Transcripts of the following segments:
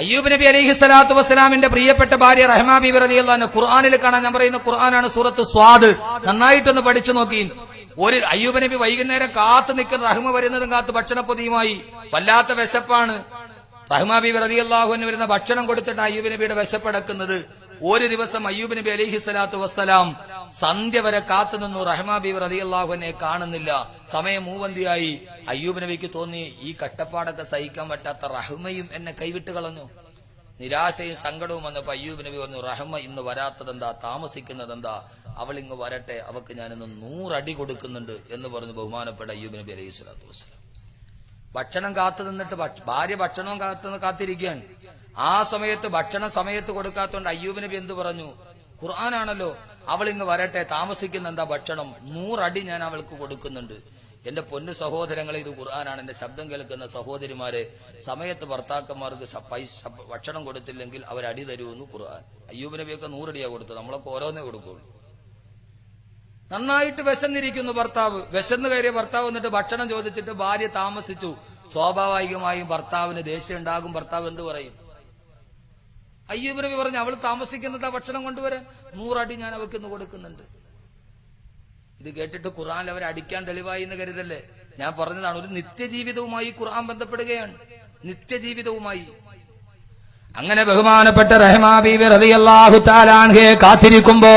അയ്യൂബ് നബി അലൈഹി സ്വലാത്തു വസ്സലാമിന്റെ പ്രിയപ്പെട്ട ഭാര്യ റഹ്മാ ബിബി റളിയല്ലാഹു ഖുർആനിൽ കാണാൻ ഞാൻ പറയുന്ന ഖുർആനാണ് സൂറത്ത് സ്വാദ്. നന്നായിട്ടൊന്ന് പഠിച്ചു നോക്കി. ഒരു അയ്യൂബ് നബി വൈകുന്നേരം കാത്തു നിൽക്കുന്ന റഹ്മ വരുന്നതും കാത്ത് ഭക്ഷണപ്പൊതിയുമായി വല്ലാത്ത വിശപ്പാണ്. റഹ്മാ ബിബി റളിയല്ലാഹുവിന് വരുന്ന ഭക്ഷണം കൊടുത്തിട്ട് അയ്യൂബ് നബിയുടെ വിശപ്പടക്കുന്നത് ഒരു ദിവസം അയ്യൂബ് നബി അലൈഹി സ്വലാത്തു വസ്സലാം സന്ധ്യ വരെ കാത്തുനിന്നു. റഹ്മാ ബിബി റളിയല്ലാഹുവിനെ കാണുന്നില്ല. സമയം മൂവന്തിയായി. അയ്യൂബ് നബിക്ക് തോന്നി ഈ കട്ടപ്പാടൊക്കെ സഹിക്കാൻ പറ്റാത്ത റഹ്മയും എന്നെ കൈവിട്ട് കളഞ്ഞു. നിരാശയും സങ്കടവും വന്നപ്പോ അയ്യൂബ് നബി പറഞ്ഞു റഹ്മ ഇന്ന് വരാത്തതെന്താ? താമസിക്കുന്നതെന്താ? അവൾ ഇങ്ങ് വരട്ടെ. അവക്ക് ഞാനിന്ന് നൂറടി കൊടുക്കുന്നുണ്ട് എന്ന് പറഞ്ഞു ബഹുമാനപ്പെട്ട അയ്യൂബ് നബി അലൈഹി സ്വലാത്തു വസ്സലാം. ഭക്ഷണം കാത്തു നിന്നിട്ട് ഭാര്യ ഭക്ഷണവും കാത്തു കാത്തിരിക്കുകയാണ്. ആ സമയത്ത് ഭക്ഷണം സമയത്ത് കൊടുക്കാത്തോണ്ട് അയ്യൂബ് നബി എന്ത് പറഞ്ഞു? ഖുർആനാണല്ലോ അവൾ ഇങ്ങ് വരട്ടെ താമസിക്കുന്ന എന്താ ഭക്ഷണം? നൂറടി ഞാൻ അവൾക്ക് കൊടുക്കുന്നുണ്ട്. എന്റെ പൊന്നു സഹോദരങ്ങളെ ഇത് ഖുർആനാണ്. എന്റെ ശബ്ദം കേൾക്കുന്ന സഹോദരിമാരെ സമയത്ത് ഭർത്താക്കന്മാർക്ക് ഭക്ഷണം കൊടുത്തില്ലെങ്കിൽ അവരടി തരുമെന്ന് ഖുർആൻ. അയ്യൂബ് നബിയൊക്കെ നൂറടിയാ കൊടുത്തത്. നമ്മളൊക്കെ ഓരോന്നേ കൊടുക്കുള്ളൂ. നന്നായിട്ട് വിശന്നിരിക്കുന്നു ഭർത്താവ്. വിശന്ന് കയറിയ ഭർത്താവ് എന്നിട്ട് ഭക്ഷണം ചോദിച്ചിട്ട് ഭാര്യ താമസിച്ചു. സ്വാഭാവികമായും ഭർത്താവിന് ദേഷ്യം ഉണ്ടാകും. ഭർത്താവ് എന്ത് പറയും? അയ്യൂബ് നബി പറഞ്ഞു അവൾ താമസിക്കുന്നത് ആ ഭക്ഷണം കൊണ്ടുവരാൻ. നൂറടി ഞാൻ അവൾക്ക് ഇന്ന് കൊടുക്കുന്നുണ്ട്. ഇത് കേട്ടിട്ട് ഖുറാൻ അവരെ അടിക്കാൻ തെളിവായി എന്ന് കരുതല്ലേ? ഞാൻ പറഞ്ഞതാണ് ഒരു നിത്യജീവിതവുമായി ഖുറാൻ ബന്ധപ്പെടുകയാണ്. നിത്യജീവിതവുമായി. അങ്ങനെ ബഹുമാനപ്പെട്ട റഹ്മാബീബി റതിയല്ലാഹു താലാൻഹെ കാത്തിരിക്കുമ്പോ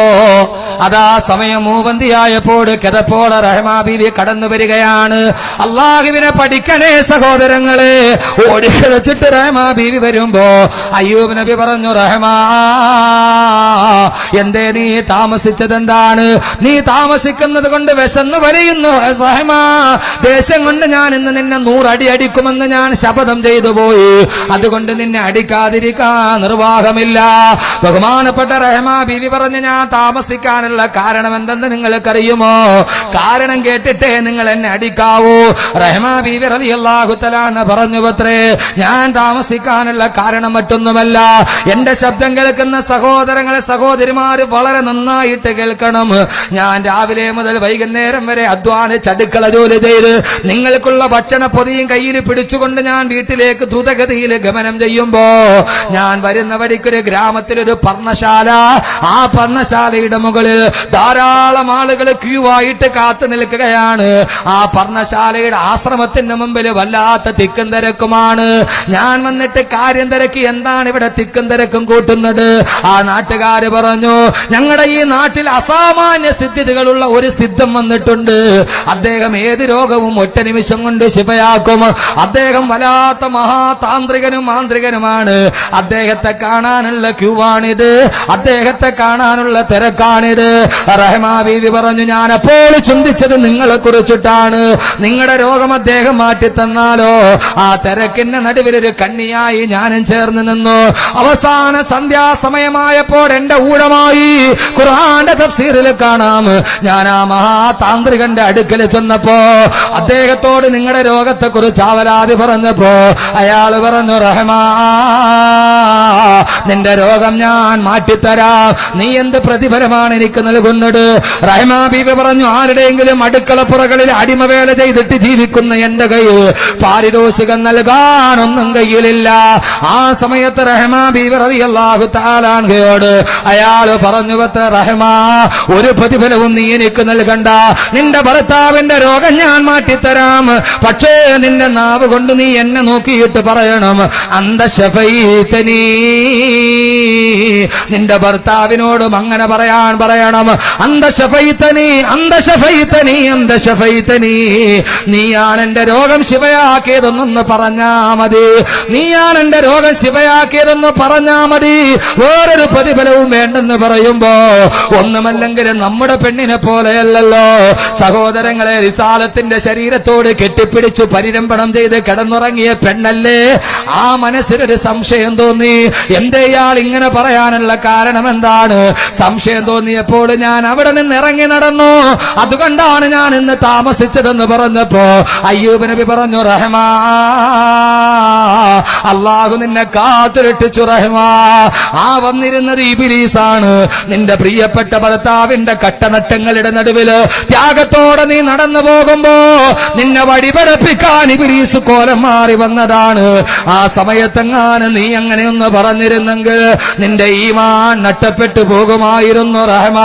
അതാ സമയം മൂവന്തിയായപ്പോൾ കിതപ്പോടെ റഹ്മാ ബീവി കടന്നു വരികയാണ്. അള്ളാഹുവിനെ പഠിക്കണേ സഹോദരങ്ങളെ. ഓടിക്കിതച്ചിട്ട് റഹ്മാ ബീവി വരുമ്പോ അയ്യൂബ് നബി പറഞ്ഞു റഹമാ എന്തേ നീ താമസിച്ചതെന്താണ്? നീ താമസിക്കുന്നത് കൊണ്ട് വിശന്ന് വരയുന്നു റഹ്മാ. ദേശം കൊണ്ട് ഞാൻ ഇന്ന് നിന്നെ നൂറടി അടിക്കുമെന്ന് ഞാൻ ശപഥം ചെയ്തു പോയി. അതുകൊണ്ട് നിന്നെ അടിക്കാതിരിക്കാൻ നിർവാഹമില്ല. ബഹുമാനപ്പെട്ട റഹ്മാ ബീവി പറഞ്ഞ് ഞാൻ താമസിക്കാനുള്ള കാരണം എന്തെന്ന് നിങ്ങൾക്കറിയുമോ? കാരണം കേട്ടിട്ടേ നിങ്ങൾ എന്നെ അടിക്കാവൂ. റഹ്മാ ബീവി അള്ളാഹുത്തലാണ് പറഞ്ഞു പത്രേ ഞാൻ താമസിക്കാനുള്ള കാരണം മറ്റൊന്നുമല്ല. എന്റെ ശബ്ദം കേൾക്കുന്ന സഹോദരങ്ങളെ സഹോദരിമാര് വളരെ നന്നായിട്ട് കേൾക്കണം. ഞാൻ രാവിലെ മുതൽ വൈകുന്നേരം വരെ അധ്വാനിച്ച് അടുക്കള ജോലി ചെയ്ത് നിങ്ങൾക്കുള്ള ഭക്ഷണ പൊതിയും കയ്യിൽ പിടിച്ചുകൊണ്ട് ഞാൻ വീട്ടിലേക്ക് ദ്രുതഗതിയിൽ ഗമനം ചെയ്യുമ്പോ ഞാൻ വരുന്ന വഴിക്കൊരു ഗ്രാമത്തിലൊരു പർണശാല ആ പർണശാലയുടെ മുകളിൽ ധാരാളം ആളുകൾ ക്യൂവായിട്ട് കാത്തു നിൽക്കുകയാണ്. ആ പർണശാലയുടെ ആശ്രമത്തിന്റെ മുമ്പിൽ വല്ലാത്ത തിക്കും തിരക്കുമാണ്. ഞാൻ വന്നിട്ട് കാര്യം തിരക്കി എന്താണ് ഇവിടെ തിക്കും തിരക്കും കൂട്ടുന്നത്? ആ നാട്ടുകാര് പറഞ്ഞു ഞങ്ങളുടെ ഈ നാട്ടിൽ അസാമാന്യ സിദ്ധിതകളുള്ള ഒരു സിദ്ധം വന്നിട്ടുണ്ട്. അദ്ദേഹം ഏത് രോഗവും ഒറ്റ നിമിഷം കൊണ്ട് ശിവയാക്കും അദ്ദേഹം വല്ലാത്ത മഹാതാന്ത്രികനും മാന്ത്രികനുമാണ്. അദ്ദേഹത്തെ കാണാനുള്ള ക്യൂവാണിത്. അദ്ദേഹത്തെ കാണാനുള്ള തിരക്കാണിത്. റഹ്മാ ബീവി പറഞ്ഞു ഞാൻ അപ്പോൾ ചിന്തിച്ചത് നിങ്ങളെ കുറിച്ചിട്ടാണ്. നിങ്ങളുടെ രോഗം അദ്ദേഹം മാറ്റി തന്നാലോ? ആ തിരക്കിന്റെ നടുവിൽ ഒരു കണ്ണിയായി ഞാനും ചേർന്ന് നിന്നു. അവസാന സന്ധ്യാസമയമായപ്പോൾ എന്റെ ഊഴമായി ഖുർആന്റെ തഫ്സീറിൽ കാണാം. ഞാൻ ആ മഹാതാന്ത്രികന്റെ അടുക്കൽ ചെന്നപ്പോ അദ്ദേഹത്തോട് നിങ്ങളുടെ രോഗത്തെ കുറിച്ച് അവലാതി പറഞ്ഞപ്പോ അയാൾ പറഞ്ഞു റഹ്മാ നിന്റെ രോഗം ഞാൻ മാറ്റിത്തരാം. നീ എന്ത് പ്രതിഫലമാണ് എനിക്ക് നൽകുന്നത്. റഹ്മാ പറഞ്ഞു ആരുടെയെങ്കിലും അടുക്കളപ്പുറകളിൽ അടിമവേല ചെയ്തിട്ട് ജീവിക്കുന്ന എന്റെ കയ്യിൽ പാരിതോഷികം നൽകാനൊന്നും കയ്യിലില്ല. ആ സമയത്ത് റഹ്മാ ബീബി തആല താലാൻഹയോട് അയാൾ പറഞ്ഞു പത്ര റഹ്മാ ഒരു പ്രതിഫലവും നീ എനിക്ക് നൽകണ്ട. നിന്റെ ഭർത്താവിന്റെ രോഗം ഞാൻ മാറ്റിത്തരാം. പക്ഷേ നിന്റെ നാവ് കൊണ്ട് നീ എന്നെ നോക്കിയിട്ട് പറയണം അന്തശഫൈതനീ. നിന്റെ ഭർത്താവിനോടും അങ്ങനെ പറയാൻ പറയണം. അന്തശഫൈതനീ അന്തശഫൈതനീ അന്തശഫൈതനീ. നീയാണ് എന്റെ രോഗം ശിവയാക്കിയതെന്നൊന്ന് പറഞ്ഞാ മതി. നീയാണ് എന്റെ രോഗം ശിവയാക്കിയതെന്ന് പറഞ്ഞാ മതി. വേറൊരു പ്രതിഫലവും വേണ്ടെന്ന് പറയുമ്പോ ഒന്നുമല്ലെങ്കിലും നമ്മുടെ പെണ്ണിനെ പോലെയല്ലല്ലോ. സഹോദരങ്ങളെ റിസാലത്തിന്റെ ശരീരത്തോട് കെട്ടിപ്പിടിച്ചു പരിരംഭണം ചെയ്ത് കിടന്നുറങ്ങിയ പെണ്ണല്ലേ? ആ മനസ്സിനൊരു സംശയം തോന്നി. എന്തേയാൾ ഇങ്ങനെ പറയാനുള്ള കാരണം എന്താണ് സംശയം തോന്നിയപ്പോൾ ഞാൻ അവിടെ നിന്ന് ഇറങ്ങി നടന്നു. അതുകൊണ്ടാണ് ഞാൻ ഇന്ന് താമസിച്ചതെന്ന് പറഞ്ഞപ്പോ അയ്യൂബ് നബി പറഞ്ഞു റഹ്മാ അള്ളാഹു നിന്നെ കാത്തിരട്ടിച്ചു റഹ്മാ. ആ വന്നിരുന്നത് ഇബിലീസാണ്. നിന്റെ പ്രിയപ്പെട്ട ഭർത്താവിന്റെ കട്ടനട്ടങ്ങളുടെ നടുവിൽ ത്യാഗത്തോടെ നീ നടന്നു പോകുമ്പോ നിന്നെ വഴിപടപ്പിക്കാൻ ഇബിലീസ് കോലം മാറി വന്നതാണ്. ആ സമയത്തെങ്ങാനും നീ അങ്ങനെയൊന്ന് പറഞ്ഞിരുന്നെങ്കിൽ നിന്റെ ഈമാൻ നട്ടപ്പെട്ടു പോകുമായിരുന്നു റഹ്മാ.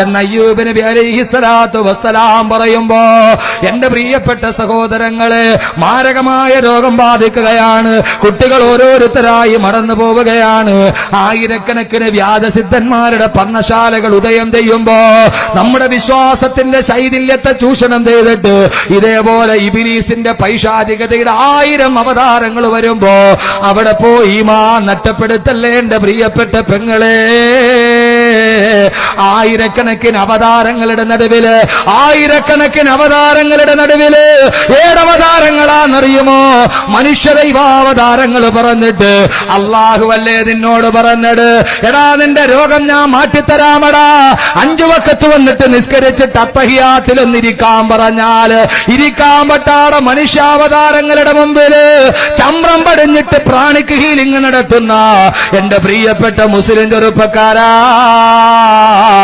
എന്ന അയ്യൂബ് നബി അലൈഹി സ്വലാത്തു വസ്സലാം പറയുമ്പോ എന്റെ പ്രിയപ്പെട്ട സഹോദരങ്ങളെ മാരകമായ രോഗം ബാധിക്കുകയാണ്. കുട്ടികൾ ഓരോരുത്തരായി മറന്നു പോവുകയാണ്. ആയിരക്കണക്കിന് വ്യാജസിദ്ധന്മാരുടെ പന്നശാലകൾ ഉദയം ചെയ്യുമ്പോ നമ്മുടെ വിശ്വാസത്തിന്റെ ശൈഥില്യത്തെ ചൂഷണം ചെയ്തിട്ട് ഇതേപോലെ ഇബിലീസിന്റെ പൈശാചികതയുടെ ആയിരം അവതാരങ്ങൾ വരുമ്പോ അവിടെ പോയി മാ നട്ടപ്പെടുത്തല്ലേ എന്റെ പ്രിയപ്പെട്ട പെങ്ങളെ? ആയിരക്കണക്കിന് അവതാരങ്ങളുടെ നടുവിൽ ആയിരക്കണക്കിന് അവതാരങ്ങളുടെ നടുവിൽ ഏതവതാരങ്ങളാണെന്നറിയുമോ? മനുഷ്യ ദൈവാവതാരങ്ങൾ പറഞ്ഞിട്ട് അള്ളാഹുവല്ലേ നിന്നോട് പറഞ്ഞത്? എടാ നിന്റെ രോഗം ഞാൻ മാറ്റിത്തരാമടാ. അഞ്ചു വക്കത്ത് വന്നിട്ട് നിസ്കരിച്ചിട്ട് അത്തഹിയാത്തിലൊന്നിരിക്കാൻ പറഞ്ഞാൽ ഇരിക്കാൻ പറ്റാട മനുഷ്യാവതാരങ്ങളുടെ മുമ്പിൽ ചമ്രം പടിഞ്ഞിട്ട് പ്രാണിക്ക് ഹീലിംഗ് നടത്തുന്ന എന്റെ പ്രിയപ്പെട്ട മുസ്ലിം ചെറുപ്പക്കാരാ.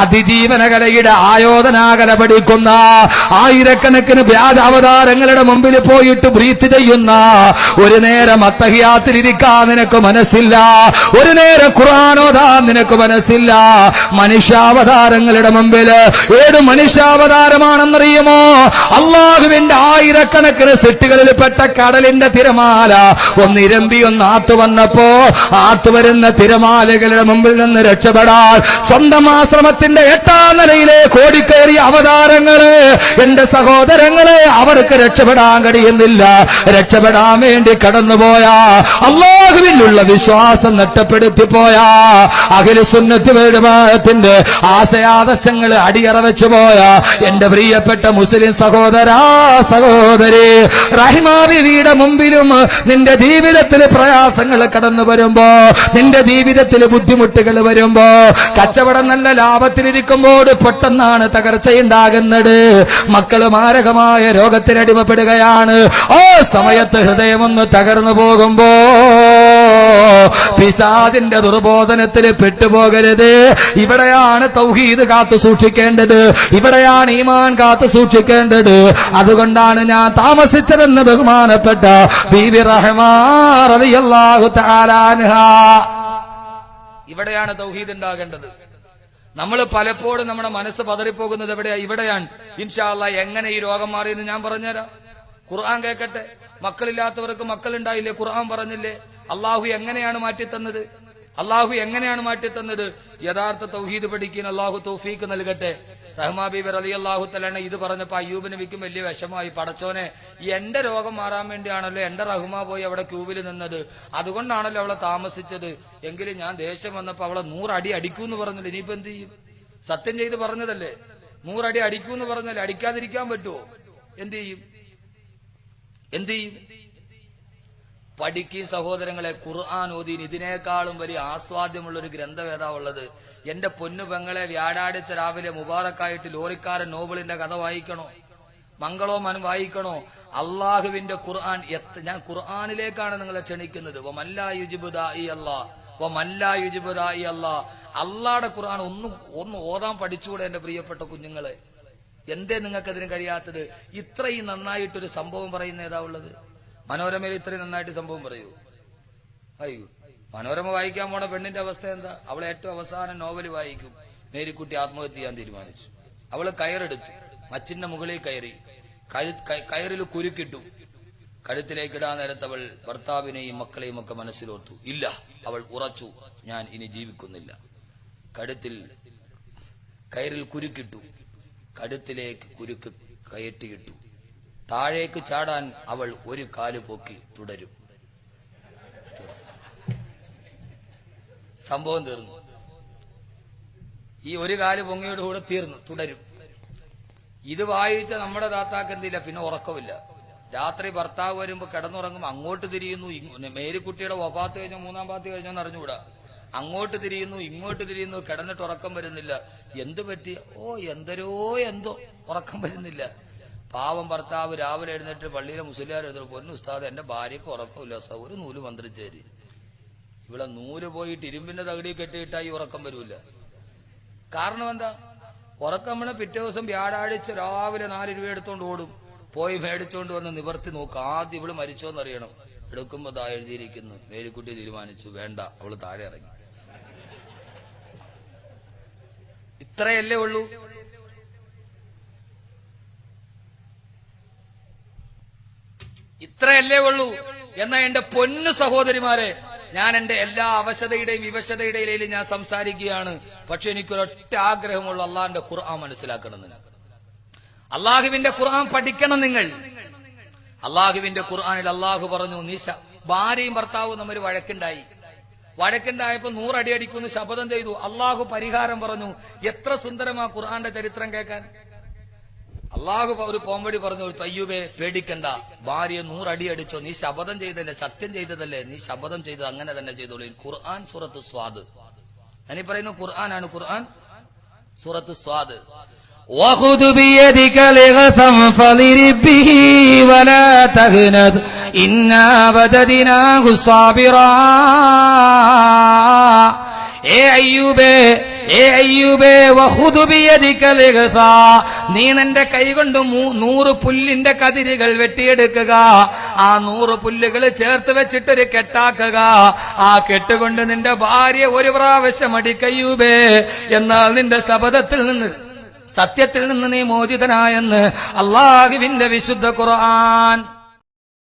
അതിജീവനകലയുടെ ആയോധനാകല പഠിക്കുന്ന ആയിരക്കണക്കിന് വ്യാജ അവതാരങ്ങളുടെ മുമ്പിൽ പോയിട്ട് ബ്രീത്ത് ചെയ്യുന്ന ഒരു നേരം അത്തഹിയാത്തിലിരിക്കാൻ നിനക്ക് മനസ്സില്ല. ഒരു നേരം ഖുറാനോദാൻ നിനക്ക് മനസ്സില്ല. മനുഷ്യാവതാരങ്ങളുടെ മുമ്പിൽ ഏത് മനുഷ്യാവതാരമാണെന്നറിയുമോ? അള്ളാഹുവിന്റെ ആയിരക്കണക്കിന് സെറ്റുകളിൽ പെട്ട കടലിന്റെ തിരമാല ഒന്നിരമ്പി ഒന്ന് ആത്തു വന്നപ്പോ ആത്തു വരുന്ന തിരമാലകളുടെ മുമ്പിൽ നിന്ന് രക്ഷപ്പെടാൻ സ്വന്തം ആശ്രമത്തിന്റെ എട്ടാം നിലയിലെ കോടിക്കേറിയ അവതാരങ്ങൾ എന്റെ സഹോദരങ്ങളെ അവർക്ക് രക്ഷപ്പെടാൻ കഴിയുന്നില്ല. രക്ഷപ്പെടാൻ വേണ്ടി കടന്നുപോയാ. അള്ളാഹുവിലുള്ള വിശ്വാസം നഷ്ടപ്പെടുത്തി പോയാ അഖില സുന്നത്തി വരുമാനത്തിന്റെ ആശയാദർശങ്ങൾ അടിയറ വെച്ചു പോയ എന്റെ പ്രിയപ്പെട്ട മുസ്ലിം സഹോദരാ സഹോദരി റഹിമാവിയുടെ മുമ്പിലും നിന്റെ ജീവിതത്തിൽ പ്രയാസങ്ങൾ കടന്നു വരുമ്പോ നിന്റെ ജീവിതത്തിൽ ബുദ്ധിമുട്ടുകൾ വരുമ്പോ കച്ചവടം നല്ല ലാഭത്തിലിരിക്കുമ്പോൾ പെട്ടെന്നാണ് തകർച്ചയുണ്ടാകുന്നത്. മക്കൾ മാരകമായ രോഗത്തിനടിമപ്പെടുകയാണ് ഓ സമയത്ത് ഹൃദയമൊന്ന് തകർന്നു പോകുമ്പോ പിശാദിന്റെ ദുർബോധനത്തിൽ പെട്ടുപോകരുത്. ഇവിടെയാണ് തൗഹീദ് കാത്തു സൂക്ഷിക്കേണ്ടത്. ഇവിടെയാണ് ഈമാൻ കാത്തു സൂക്ഷിക്കേണ്ടത്. അതുകൊണ്ടാണ് ഞാൻ താമസിച്ചതെന്ന് ബഹുമാനപ്പെട്ട ബീവി റഹ്മാൻ ഇവിടെയാണ് തൗഹീദ് ഉണ്ടാകേണ്ടത്. നമ്മൾ പലപ്പോഴും നമ്മുടെ മനസ്സ് പതറിപ്പോകുന്നത് എവിടെയാ? ഇവിടെയാണ്. ഇൻഷാല്ല എങ്ങനെ ഈ രോഗം മാറിയെന്ന് ഞാൻ പറഞ്ഞുതരാം. ഖുർആൻ കേൾക്കട്ടെ. മക്കളില്ലാത്തവർക്ക് മക്കളുണ്ടായില്ലേ? ഖുർആൻ പറഞ്ഞില്ലേ? അള്ളാഹു എങ്ങനെയാണ് മാറ്റിത്തന്നത്? അള്ളാഹു എങ്ങനെയാണ് മാറ്റിത്തന്നത്? യഥാർത്ഥ തൗഹീദ് പഠിക്കാൻ അള്ളാഹു തൗഫീക്ക് നൽകട്ടെ. റഹ്മാബീബ് റലി അള്ളാഹു തലാണ് ഇത് പറഞ്ഞപ്പോ അയ്യൂബ് നബിക്കും വലിയ വിഷമായി പടച്ചോനെ എന്റെ രോഗം മാറാൻ വേണ്ടിയാണല്ലോ എന്റെ റഹ്മ പോയി അവിടെ ക്യൂവിൽ നിന്നത്. അതുകൊണ്ടാണല്ലോ അവളെ താമസിച്ചത്. എങ്കിലും ഞാൻ ദേഷ്യം വന്നപ്പോ അവളെ നൂറടി അടിക്കൂന്ന് പറഞ്ഞില്ല? ഇനിയിപ്പോ എന്ത് ചെയ്യും? സത്യം ചെയ്ത് പറഞ്ഞതല്ലേ? നൂറടി അടിക്കൂന്ന് പറഞ്ഞല്ലേ അടിക്കാതിരിക്കാൻ പറ്റുമോ എന്ത് ചെയ്യും? എന്ത് ചെയ്യും? പഠിക്കും സഹോദരങ്ങളെ ഖുർആൻ ഓദീൻ ഇതിനേക്കാളും വലിയ ആസ്വാദ്യമുള്ള ഒരു ഗ്രന്ഥവേദാ ഉള്ളത്. എന്റെ പൊന്നു പെങ്ങളെ വ്യാഴാഴ്ച രാവിലെ മുബാറക്കായിട്ട് ലോറിക്കാരൻ നോബിളിന്റെ കഥ വായിക്കണോ? മംഗളോ മനം വായിക്കണോ? അള്ളാഹുവിന്റെ ഖുർആൻ ഞാൻ ഖുർആാനിലേക്കാണ് നിങ്ങളെ ക്ഷണിക്കുന്നത്. അള്ളാടെ ഖുർആൻ ഒന്ന് ഒന്ന് ഓതാൻ പഠിച്ചുകൂടെ എന്റെ പ്രിയപ്പെട്ട കുഞ്ഞുങ്ങളെ? എന്തേ നിങ്ങൾക്ക് അതിന് കഴിയാത്തത്? ഇത്രയും നന്നായിട്ടൊരു സംഭവം പറയുന്ന ഏതാ ഉള്ളത്? മനോരമയിൽ ഇത്രയും നന്നായിട്ട് സംഭവം പറയൂ. അയ്യോ മനോരമ വായിക്കാൻ പോണ പെണ്ണിന്റെ അവസ്ഥ എന്താ? അവൾ ഏറ്റവും അവസാനം നോവൽ വായിക്കും. മേരിക്കുട്ടി ആത്മഹത്യ ചെയ്യാൻ തീരുമാനിച്ചു. അവൾ കയറെടുത്തു. മച്ചിന്റെ മുകളിൽ കയറി. കയറിൽ കുരുക്കിട്ടു. കഴുത്തിലേക്ക് ഇടാൻ നേരത്ത് അവൾ ഭർത്താവിനെയും മക്കളെയും ഒക്കെ മനസ്സിലോർത്തു. ഇല്ല അവൾ ഉറച്ചു. ഞാൻ ഇനി ജീവിക്കുന്നില്ല. കഴുത്തിൽ കയറിൽ കുരുക്കിട്ടു. കഴുത്തിലേക്ക് കുരുക്ക് കയറ്റിയിട്ടു. താഴേക്ക് ചാടാൻ അവൾ ഒരു കാൽ പൊക്കി തുടരും. സംഭവം തീർന്നു. ഈ ഒരു കാൽ പൊങ്ങിയോടുകൂടെ തീർന്നു തുടരും. ഇത് വായിച്ച നമ്മുടെ താത്താക്ക് എന്തില്ല പിന്നെ ഉറക്കമില്ല. രാത്രി ഭർത്താവ് വരുമ്പോ കിടന്നുറങ്ങുമ്പോ അങ്ങോട്ട് തിരിയുന്നു മേരിക്കുട്ടിയുടെ വഫാത്ത് കഴിഞ്ഞോ മൂന്നാം പാത്ത് കഴിഞ്ഞോന്ന് അറിഞ്ഞുകൂടാ. അങ്ങോട്ട് തിരിയുന്നു ഇങ്ങോട്ട് തിരിയുന്നു കിടന്നിട്ട് ഉറക്കം വരുന്നില്ല. എന്തു പറ്റി? ഓ എന്തരോ എന്തോ ഉറക്കം വരുന്നില്ല. പാവം ഭർത്താവ് രാവിലെ എഴുന്നേറ്റ് പള്ളിയിലെ മുസ്ലിയാർ എഴുന്നേറ്റ് പൊന്നു ഉസ്താദ് എന്റെ ഭാര്യക്ക് ഉറക്കമില്ല ഒരു നൂൽ മന്ത്രിച്ചേരി. ഇവിടെ നൂൽ പോയിട്ട് ഇരുമ്പിന്റെ തകടി കെട്ടിയിട്ടായി ഉറക്കം വരൂല കാരണം എന്താ? ഉറക്കം വീണ പിറ്റേ ദിവസം വ്യാഴാഴ്ച രാവിലെ നാല് രൂപ എടുത്തോണ്ട് ഓടും. പോയി മേടിച്ചോണ്ട് വന്ന് നിവർത്തി നോക്ക്. ആദ്യം ഇവൾ മരിച്ചോന്നറിയണം എടുക്കുമ്പോ താ എഴുതിയിരിക്കുന്നു. മേരിക്കുട്ടി തീരുമാനിച്ചു. വേണ്ട അവൾ താഴെ ഇറങ്ങി. ഇത്രയല്ലേ ഉള്ളൂ? ഇത്രയല്ലേ ഉള്ളൂ. എന്ന എന്റെ പൊന്നു സഹോദരിമാരെ ഞാൻ എന്റെ എല്ലാ അവശതയുടെയും വിവശതയുടെയും ഞാൻ സംസാരിക്കുകയാണ്. പക്ഷെ എനിക്കൊരൊറ്റ ആഗ്രഹമുള്ള അള്ളാഹിന്റെ ഖുർആൻ മനസ്സിലാക്കണം നിങ്ങൾ അള്ളാഹുവിന്റെ ഖുർആൻ പഠിക്കണം നിങ്ങൾ. അള്ളാഹുവിന്റെ ഖുർആാനിൽ അള്ളാഹു പറഞ്ഞു നീ ഭാര്യയും ഭർത്താവും തമ്മിൽ വഴക്കുണ്ടായി. വഴക്കുണ്ടായപ്പോ നൂറടി അടിക്കുമെന്ന് ശപഥം ചെയ്തു. അള്ളാഹു പരിഹാരം പറഞ്ഞു എത്ര സുന്ദരമാ ഖുർആന്റെ ചരിത്രം കേൾക്കാൻ. അള്ളാഹു ഒരു പോംവടി പറഞ്ഞു തയ്യൂബേ പേടിക്കണ്ട ഭാര്യ നൂറടി അടിച്ചോ നീ ശപഥം ചെയ്തല്ലേ സത്യം ചെയ്തതല്ലേ നീ ശപഥം ചെയ്തത് അങ്ങനെ തന്നെ ചെയ്തോളൂ ഖുർആൻ സൂറത്ത് സ്വാദ് ഞാനീ പറയുന്ന ഖുർആനാണ് ഖുർആൻ സൂറത്ത് സ്വാദ് وخذ بيدك لغثا فضرب به ولا تهند إنا بددناه صابرا ഏ അയ്യൂബേ ഏ അയ്യൂബേ നീ നിന്റെ കൈകൊണ്ട് കൊണ്ട് നൂറ് പുല്ലിന്റെ കതിരുകൾ വെട്ടിയെടുക്കുക. ആ നൂറ് പുല്ലുകൾ ചേർത്ത് വെച്ചിട്ടൊരു കെട്ടാക്കുക. ആ കെട്ടുകൊണ്ട് നിന്റെ ഭാര്യ ഒരു പ്രാവശ്യം അടിക്കയ്യൂബേ. എന്നാൽ നിന്റെ ശപഥത്തിൽ നിന്ന് സത്യത്തിൽ നിന്ന് നീ മോചിതനായെന്ന് അള്ളാഹുവിന്റെ വിശുദ്ധ ഖുർആൻ